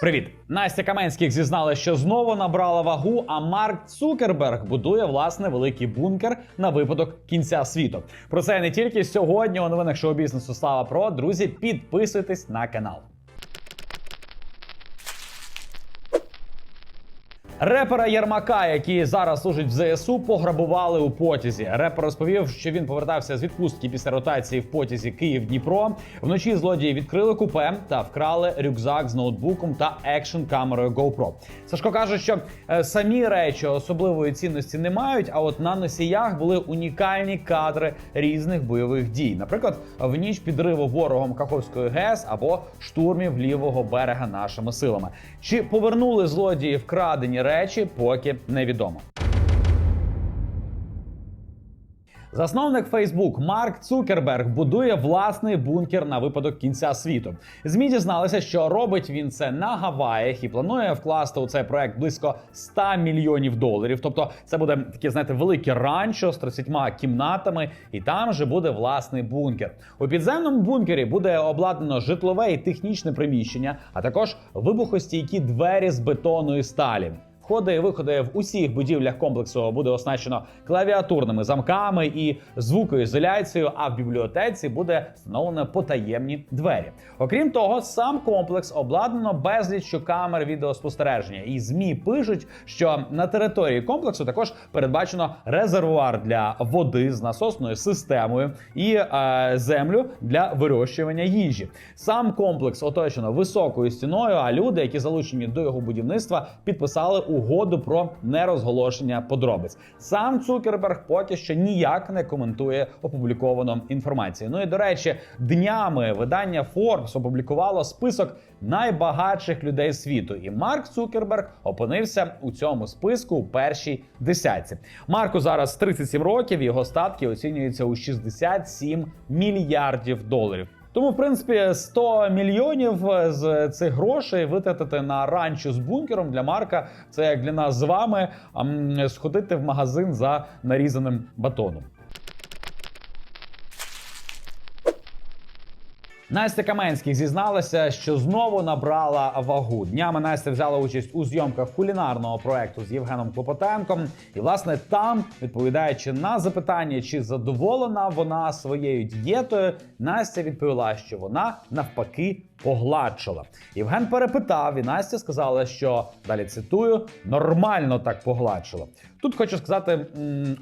Привіт, Настя Каменських зізнала, що знову набрала вагу. А Марк Цукерберг будує власне великий бункер на випадок кінця світу. Про це не тільки сьогодні у новинах шоу бізнесу Слава Про. Друзі, підписуйтесь на канал. Репера Єрмака, який зараз служить в ЗСУ, пограбували у потязі. Репер розповів, що він повертався з відпустки після ротації в потязі Київ-Дніпро. Вночі злодії відкрили купе та вкрали рюкзак з ноутбуком та екшн камерою GoPro. Сашко каже, що е, самі речі особливої цінності не мають. А от на носіях були унікальні кадри різних бойових дій. Наприклад, в ніч підриву ворогом Каховської ГЕС або штурмів лівого берега нашими силами. Чи повернули злодії вкрадені речі, поки невідомо. Засновник Facebook Марк Цукерберг будує власний бункер на випадок кінця світу. Змі дізналися, що робить він це на Гаваях і планує вкласти у цей проект близько 100 мільйонів доларів. Тобто, це буде таке, знаєте, велике ранчо з 30 кімнатами, і там же буде власний бункер. У підземному бункері буде обладнано житлове і технічне приміщення, а також вибухостійкі двері з бетону і сталі. Входи і виходи в усіх будівлях комплексу буде оснащено клавіатурними замками і звукоізоляцією. А в бібліотеці буде встановлено потаємні двері. Окрім того, сам комплекс обладнано безліччю камер відеоспостереження. І змі пишуть, що на території комплексу також передбачено резервуар для води з насосною системою і е, землю для вирощування їжі. Сам комплекс оточено високою стіною. А люди, які залучені до його будівництва, підписали угоду про нерозголошення подробиць. Сам Цукерберг поки що ніяк не коментує опубліковану інформацію. Ну і до речі, днями видання Forbes опублікувало список найбагатших людей світу, і Марк Цукерберг опинився у цьому списку у першій десятці. Марку зараз 37 років. Його статки оцінюються у 67 мільярдів доларів. Тому, в принципі, 100 мільйонів з цих грошей витратити на ранчо з бункером для Марка це як для нас з вами ам, сходити в магазин за нарізаним батоном. Настя Каменських зізналася, що знову набрала вагу. Днями Настя взяла участь у зйомках кулінарного проекту з Євгеном Клопотенком. І, власне, там, відповідаючи на запитання, чи задоволена вона своєю дієтою, Настя відповіла, що вона навпаки погладшила. Євген перепитав, і Настя сказала, що далі цитую: нормально так погладшила. Тут хочу сказати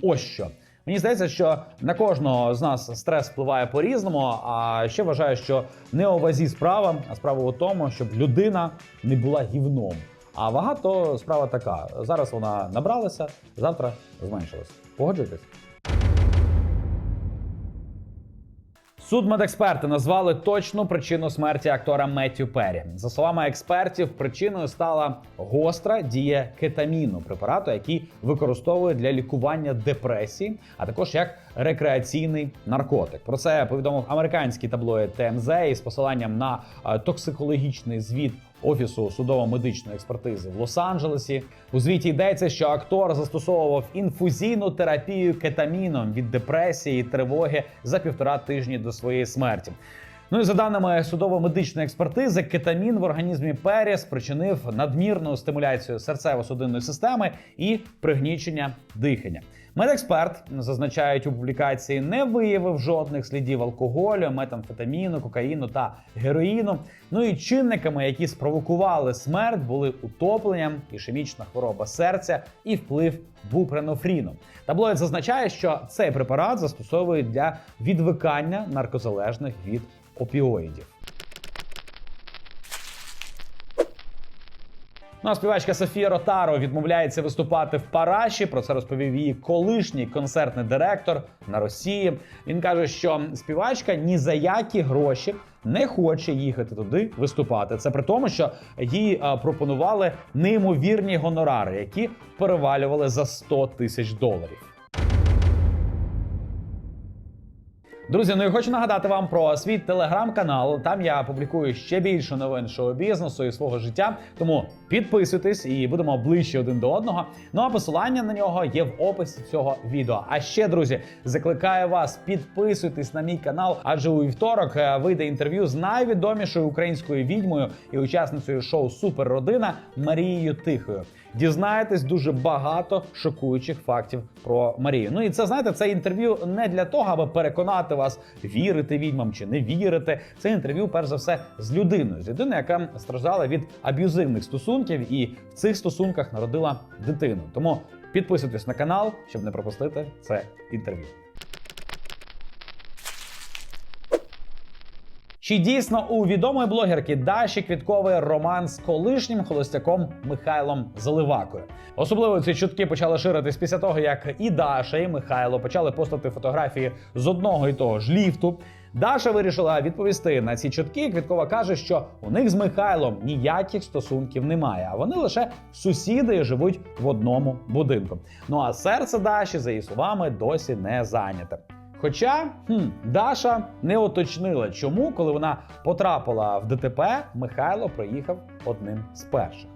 ось що. Мені здається, що на кожного з нас стрес впливає по-різному. А ще вважаю, що не у вазі справа, а справа у тому, щоб людина не була гівном. А вага то справа така: зараз вона набралася, завтра зменшилась. Погоджуєтесь? Судмедексперти назвали точну причину смерті актора Меттю Перрі. За словами експертів, причиною стала гостра дія кетаміну, препарату, який використовують для лікування депресії, а також як рекреаційний наркотик. Про це повідомив американський таблоїд ТМЗ із посиланням на е, токсикологічний звіт. Офісу судово-медичної експертизи в Лос-Анджелесі у звіті йдеться, що актор застосовував інфузійну терапію кетаміном від депресії і тривоги за півтора тижні до своєї смерті. Ну і за даними судово-медичної експертизи, кетамін в організмі Пері спричинив надмірну стимуляцію серцево-судинної системи і пригнічення дихання. Медексперт зазначають у публікації, не виявив жодних слідів алкоголю, метамфетаміну, кокаїну та героїну. Ну і чинниками, які спровокували смерть, були утоплення, ішемічна хвороба серця і вплив бупренофріну. Таблоїд зазначає, що цей препарат застосовують для відвикання наркозалежних від опіоїдів. Ну а співачка Софія Ротаро відмовляється виступати в Параші. Про це розповів її колишній концертний директор на Росії. Він каже, що співачка ні за які гроші не хоче їхати туди виступати. Це при тому, що їй пропонували неймовірні гонорари, які перевалювали за 100 тисяч доларів. Друзі, ну і хочу нагадати вам про свій телеграм-канал. Там я публікую ще більше новин шоу-бізнесу і свого життя. Тому підписуйтесь і будемо ближче один до одного. Ну а посилання на нього є в описі цього відео. А ще, друзі, закликаю вас підписуйтесь на мій канал, адже у вівторок е, вийде інтерв'ю з найвідомішою українською відьмою і учасницею шоу Суперродина Марією Тихою. Дізнаєтесь дуже багато шокуючих фактів про Марію. Ну і це знаєте, це інтерв'ю не для того, аби переконати вас вірити відьмам чи не вірити. Це інтерв'ю, перш за все, з людиною, з людиною, яка страждала від аб'юзивних стосунків і в цих стосунках народила дитину. Тому підписуйтесь на канал, щоб не пропустити це інтерв'ю. Чи дійсно у відомої блогерки Даші Квіткової роман з колишнім холостяком Михайлом Заливакою? Особливо ці чутки почали ширитись після того, як і Даша, і Михайло почали постати фотографії з одного і того ж ліфту. Даша вирішила відповісти на ці чутки. Квіткова каже, що у них з Михайлом ніяких стосунків немає, а вони лише сусіди і живуть в одному будинку. Ну а серце Даші, за її словами, досі не зайняте. Хоча хм, Даша не уточнила, чому, коли вона потрапила в ДТП, Михайло приїхав одним з перших.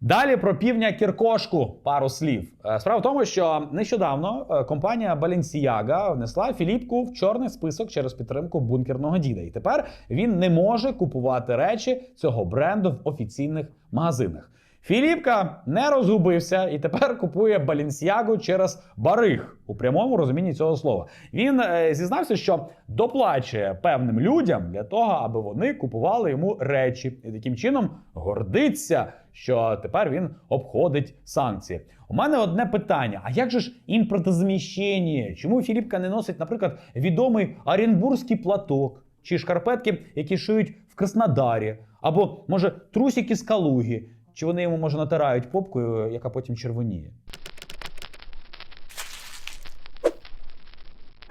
Далі про півня Кіркошку пару слів. Е, Справа в тому, що нещодавно е, компанія Balenciaga внесла Філіпку в чорний список через підтримку бункерного діда. І тепер він не може купувати речі цього бренду в офіційних магазинах. Філіпка не розгубився і тепер купує Балінсіагу через бариг у прямому розумінні цього слова. Він е, зізнався, що доплачує певним людям для того, аби вони купували йому речі, і таким чином гордиться, що тепер він обходить санкції. У мене одне питання: а як же ж імпортозаміщення? Чому Філіпка не носить, наприклад, відомий оренбурзький платок чи шкарпетки, які шиють в Краснодарі, або може трусики з Калуги? Чи вони йому може натирають попкою, яка потім червоніє?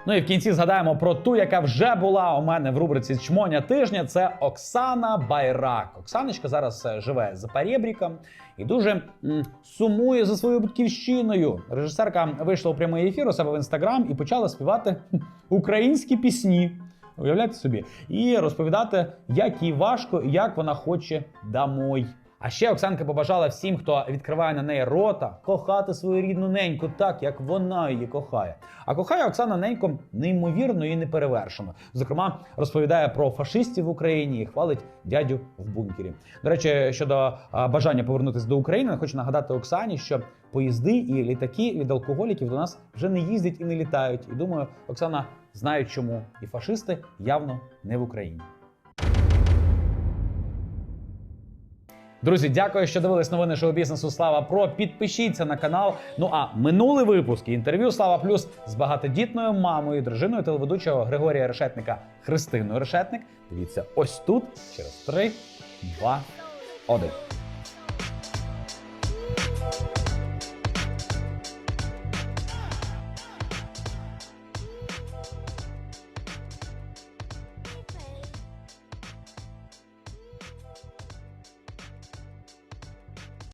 Ну і в кінці згадаємо про ту, яка вже була у мене в рубриці Чмоня тижня. Це Оксана Байрак. Оксаночка зараз е, живе за перебріком і дуже м, сумує за своєю батьківщиною. Режисерка вийшла у прямий ефір у себе в інстаграм і почала співати українські пісні. Уявляєте собі, і розповідати, як їй важко і як вона хоче домой. А ще Оксанка побажала всім, хто відкриває на неї рота, кохати свою рідну неньку так, як вона її кохає. А кохає Оксана неньку неймовірно і неперевершено. Зокрема, розповідає про фашистів в Україні і хвалить дядю в бункері. До речі, щодо бажання повернутися до України, хочу нагадати Оксані, що поїзди і літаки від алкоголіків до нас вже не їздять і не літають. І думаю, Оксана знає чому. І фашисти явно не в Україні. Друзі, дякую, що дивились новини шоу бізнесу. Слава Про. Підпишіться на канал. Ну а минулий випуск і інтерв'ю Слава Плюс з багатодітною мамою, дружиною телеведучого Григорія Решетника Христиною Решетник. Дивіться ось тут через 3, 2, 1.